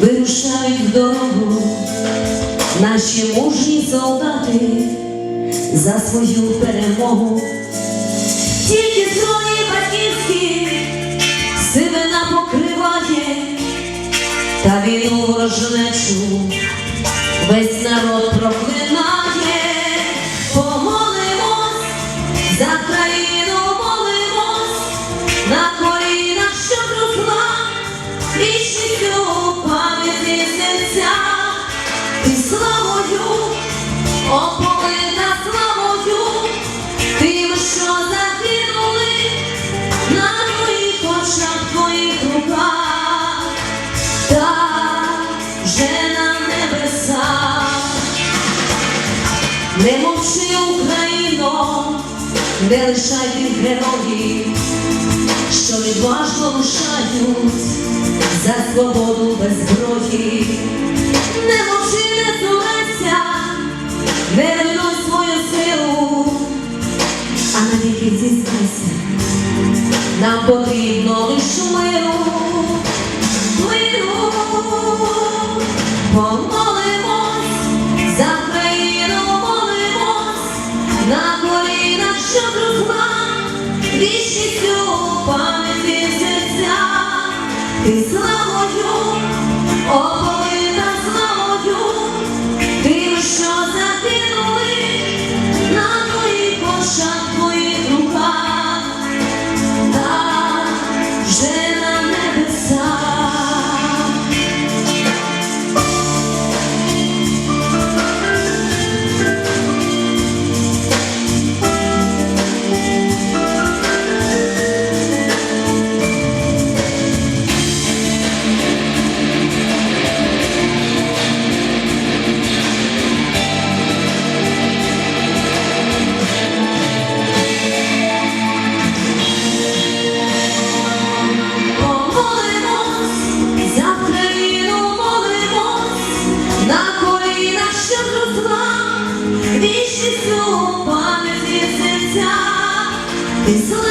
вирушають в дорогу наші мужні солдати за свою перемогу. Тільки троє батьківські сивина покриває та війну ворожнечу, весь народ проклинає. Оповита славою, тим, що загинули на твоїх очах, твоїх руках, та вже на небесах. Не мовчи, Україно, не лишай тих героїв, що відважно рушають за свободу без зброї. А навіки зізнайся, нам потрібно лиш миру, миру, помолимось за країну, молимось на колінах, щоб росла вічністю пам'яті серця. І славою. О, this